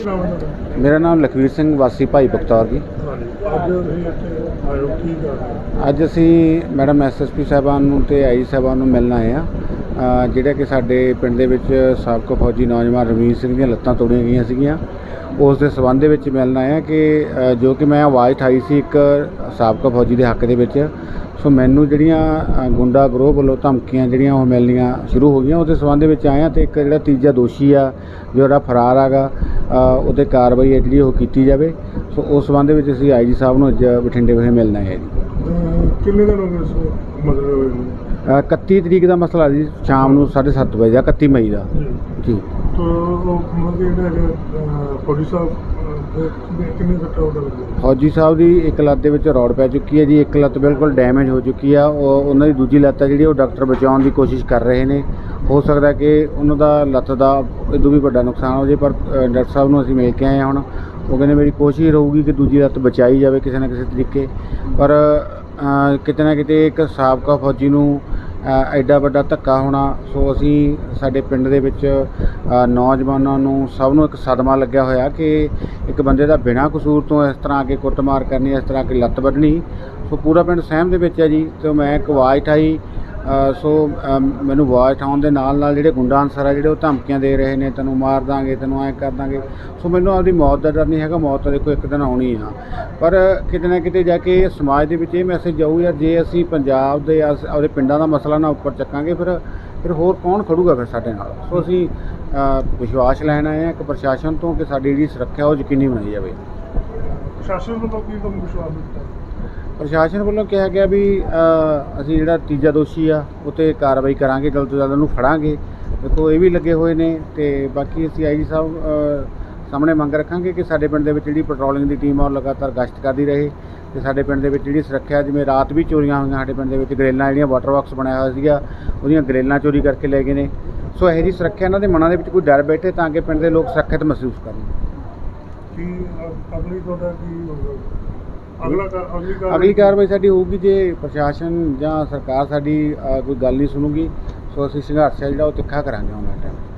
ਕੀ ਨਾਮ ਹੈ ਤੁਹਾਡਾ ਮੇਰਾ ਨਾਮ ਲਖਵੀਰ ਸਿੰਘ ਵਾਸੀ ਭਾਈ ਬਖਤੌਰ ਜੀ। ਅੱਜ ਤੁਸੀਂ ਇੱਥੇ ਆਇਓ ਕੀ ਕਰ ਅੱਜ ਅਸੀਂ ਮੈਡਮ ਐਸਐਸਪੀ ਸਾਹਿਬਾਨ ਨੂੰ ਤੇ ਆਈ ਸਾਹਿਬਾਨ ਨੂੰ ਮਿਲਣ ਆਏ ਆ ਜਿਹੜਾ ਕਿ ਸਾਡੇ ਪਿੰਡ ਦੇ ਵਿੱਚ ਸਾਬਕਾ ਫੌਜੀ ਨੌਜਵਾਨ ਰਵੀਰ ਸਿੰਘ ਦੀਆਂ ਲੱਤਾਂ ਤੋੜੀਆਂ ਗਈਆਂ ਸੀਗੀਆਂ। ਉਸ ਦੇ ਸਬੰਧ ਦੇ ਵਿੱਚ ਮਿਲਣ ਆਏ ਆ ਕਿ ਅ, ਜੋ ਕਿ ਮੈਂ ਆਵਾਜ਼ ਉਠਾਈ ਸੀ ਇੱਕ ਸਾਬਕਾ ਫੌਜੀ ਦੇ ਹੱਕ ਦੇ ਵਿੱਚ। ਸੋ ਮੈਨੂੰ ਜਿਹੜੀਆਂ ਅ, ਗੁੰਡਾ ਗਰੋਹ ਵੱਲੋਂ ਧਮਕੀਆਂ ਜਿਹੜੀਆਂ ਉਹ ਮਿਲਣੀਆਂ ਸ਼ੁਰੂ ਹੋ ਗਈਆਂ। ਉਹਦੇ ਸਬੰਧ ਦੇ ਵਿੱਚ ਆਏ ਆ ਤੇ ਇੱਕ ਜਿਹੜਾ ਤੀਜਾ ਦੋਸ਼ੀ ਆ ਜਿਹੜਾ ਫਰਾਰ ਹੈਗਾ ਉਹਦੇ ਕਾਰਵਾਈ ਹੈ ਜਿਹੜੀ ਉਹ ਕੀਤੀ ਜਾਵੇ। ਸੋ ਉਸ ਸਬੰਧ ਵਿੱਚ ਅਸੀਂ ਆਈਜੀ ਸਾਹਿਬ ਨੂੰ ਅੱਜ ਬਠਿੰਡੇ ਵਿਖੇ ਮਿਲਣ ਆ ਜੀ। ਕਿੰਨੇ ਦਿਨ ਹੋ ਗਏ ਇਸ ਮਤਲਬ ਹੋਏ ਨੂੰ? ਅ, 31 ਤਰੀਕ ਦਾ ਮਸਲਾ ਜੀ ਸ਼ਾਮ ਨੂੰ 7:30 ਵਜੇ ਦਾ 31 ਮਈ ਦਾ। ਜੀ। ਤੋ ਉਹ ਮਤਲਬ ਜਿਹੜਾ ਹੈਗਾ ਫੌਜੀ ਸਾਹਿਬ ਅਹ, ਦੇ ਕਿੰਨੇ- ਕਿੰਨੇ ਸੱਟਾਂ ਉਹਦਾ ਲੱਗਿਆ? ਫੌਜੀ ਸਾਹਿਬ ਦੀ ਇੱਕ ਲੱਤ ਦੇ ਵਿੱਚ ਰੋਡ ਪੈ ਚੁੱਕੀ ਹੈ ਜੀ ਇੱਕ ਲੱਤ ਬਿਲਕੁਲ ਡੈਮੇਜ ਹੋ ਚੁੱਕੀ ਆ। ਉਹ ਉਹਨਾਂ ਦੀ ਦੂਜੀ ਲੱਤ ਹੈ ਜਿਹੜੀ ਉਹ ਡਾਕਟਰ ਬਚਾਉਣ ਦੀ ਕੋਸ਼ਿਸ਼ ਕਰ ਰਹੇ ਨੇ। ਹੋ ਸਕਦਾ ਕਿ ਉਹਨਾਂ ਦਾ ਲੱਤ ਦਾ ਇਦੋਂ ਵੀ ਵੱਡਾ ਨੁਕਸਾਨ ਹੋ ਜੇ ਪਰ ਅ, ਡਾਕਟਰ ਸਾਹਿਬ ਨੂੰ ਅਸੀਂ ਮਿਲ ਕੇ ਆਏ ਹਾਂ ਹੁਣ। ਉਹ ਕਹਿੰਦੇ ਮੇਰੀ ਕੋਸ਼ਿਸ਼ ਰਹੂਗੀ ਕਿ ਦੂਜੀ ਲੱਤ ਬਚਾਈ ਜਾਵੇ ਕਿਸੇ ਨਾ ਕਿਸੇ ਤਰੀਕੇ। ਪਰ ਕਿਤੇ ਨਾ ਕਿਤੇ ਇੱਕ ਸਾਬਕਾ ਫੌਜੀ ਨੂੰ ਐਡਾ ਵੱਡਾ ਧੱਕਾ ਹੋਣਾ ਸੋ ਅਸੀਂ ਸਾਡੇ ਪਿੰਡ ਦੇ ਵਿੱਚ ਨੌਜਵਾਨਾਂ ਨੂੰ ਸਭ ਨੂੰ ਇੱਕ ਸਦਮਾ ਲੱਗਿਆ ਹੋਇਆ ਕਿ ਇੱਕ ਬੰਦੇ ਦਾ ਬਿਨਾਂ ਕਸੂਰ ਤੋਂ ਇਸ ਤਰ੍ਹਾਂ ਕਿ ਕੁੱਟਮਾਰ ਕਰਨੀ ਇਸ ਤਰ੍ਹਾਂ ਕਿ ਲੱਤ ਵੱਢਣੀ। ਸੋ ਪੂਰਾ ਪਿੰਡ ਸਹਿਮ ਦੇ ਵਿੱਚ ਹੈ ਜੀ ਤੇ ਮੈਂ ਇੱਕ ਆਵਾਜ਼ ਉਠਾਈ ਸੋ ਮੈਨੂੰ ਆਵਾਜ਼ ਠਾਉਣ ਦੇ ਨਾਲ ਨਾਲ ਜਿਹੜੇ ਗੁੰਡਾ ਅਨਸਰ ਆ, ਜਿਹੜੇ ਉਹ ਧਮਕੀਆਂ ਦੇ ਰਹੇ ਨੇ, ਤੈਨੂੰ ਮਾਰ ਦਾਂਗੇ, ਤੈਨੂੰ ਐਂ ਕਰ ਦਾਂਗੇ। ਸੋ, ਮੈਨੂੰ ਆਪਦੀ ਮੌਤ ਦਾ ਡਰ ਨਹੀਂ ਹੈਗਾ, ਮੌਤ ਤਾਂ ਦੇਖੋ ਇੱਕ ਦਿਨ ਆਉਣੀ ਆ। ਪਰ ਕਿਤੇ ਨਾ ਕਿਤੇ ਜਾ ਕੇ ਸਮਾਜ ਦੇ ਵਿੱਚ ਇਹ ਮੈਸੇਜ ਜਾਊ ਯਾਰ ਜੇ ਅਸੀਂ ਪੰਜਾਬ ਦੇ ਆਸ- ਆਪਦੇ ਪਿੰਡਾਂ ਦਾ ਮਸਲਾ ਨਾ ਉੱਪਰ ਚੱਕਾਂਗੇ, ਫਿਰ ਫਿਰ ਹੋਰ ਕੌਣ ਖੜੂਗਾ ਫਿਰ ਸਾਡੇ ਨਾਲ? ਸੋ, ਅਸੀਂ ਵਿਸ਼ਵਾਸ ਲੈਣ ਆਏ ਹਾਂ ਕਿ ਪ੍ਰਸ਼ਾਸਨ ਤੋਂ ਕਿ ਸਾਡੀ ਜਿਹੜੀ ਸੁਰੱਖਿਆ ਉਹ ਯਕੀਨੀ ਬਣਾਈ ਜਾਵੇ। ਪ੍ਰਸ਼ਾਸਨ ਵੱਲੋਂ ਕੀ ਤੁਹਾਨੂੰ ਵਿਸ਼ਵਾਸ ਦਿੱਤਾ? ਪ੍ਰਸ਼ਾਸਨ ਵੱਲੋਂ ਕਿਹਾ ਗਿਆ ਵੀ ਅਸੀਂ ਜਿਹੜਾ ਤੀਜਾ ਦੋਸ਼ੀ ਆ ਉਹ 'ਤੇ ਕਾਰਵਾਈ ਕਰਾਂਗੇ, ਜਲਦ ਤੋਂ ਜਲਦ ਉਹਨੂੰ ਫੜਾਂਗੇ। ਦੇਖੋ, ਇਹ ਵੀ ਲੱਗੇ ਹੋਏ ਨੇ ਤੇ ਬਾਕੀ ਅਸੀਂ ਆਈਜੀ ਸਾਹਿਬ ਸਾਹਮਣੇ ਮੰਗ ਰੱਖਾਂਗੇ ਕਿ ਸਾਡੇ ਪਿੰਡ ਦੇ ਵਿੱਚ ਜਿਹੜੀ ਪੈਟਰੋਲਿੰਗ ਦੀ ਟੀਮ ਆ, ਉਹ ਲਗਾਤਾਰ ਗਸ਼ਤ ਕਰਦੀ ਰਹੇ ਤੇ ਸਾਡੇ ਪਿੰਡ ਦੇ ਵਿੱਚ ਜਿਹੜੀ ਸੁਰੱਖਿਆ, ਜਿਵੇਂ ਰਾਤ ਵੀ ਚੋਰੀਆਂ ਹੋਈਆਂ ਸਾਡੇ ਪਿੰਡ ਦੇ ਵਿੱਚ, ਗਰੇਲਾਂ ਜਿਹੜੀਆਂ ਵਾਟਰ ਬਾਕਸ ਬਣਾਇਆ ਹੋਇਆ ਸੀਗਾ, ਉਹਦੀਆਂ ਗਰੇਲਾਂ ਚੋਰੀ ਕਰਕੇ ਲੈ ਗਏ ਨੇ। ਸੋ ਇਹੋ ਜਿਹੀ ਸੁਰੱਖਿਆ ਇਹਨਾਂ ਦੇ ਮਨਾਂ ਦੇ ਵਿੱਚ ਕੋਈ ਡਰ ਬੈਠੇ ਤਾਂ ਕਿ ਪਿੰਡ ਦੇ ਲੋਕ ਸੁਰੱਖਿਅਤ ਮਹਿਸੂਸ ਕਰਨ। ਕੀ ਅ- ਅਗਲੀ ਕੀ ਅਗਲਾ ਅਗਲੀ ਕਾਰਵਾਈ ਅਗਲੀ ਕਾਰਵਾਈ ਸਾਡੀ ਹੋਊਗੀ ਜੇ ਪ੍ਰਸ਼ਾਸਨ ਜਾਂ ਸਰਕਾਰ ਸਾਡੀ ਅ, ਕੋਈ ਗੱਲ ਨਹੀਂ ਸੁਣੂਗੀ ਸੋ ਅਸੀਂ ਸੰਘਰਸ਼ ਹੈ ਜਿਹੜਾ ਉਹ ਤਿੱਖਾ ਕਰਾਂਗੇ ਉਹਨਾਂ ਟਾਈਮ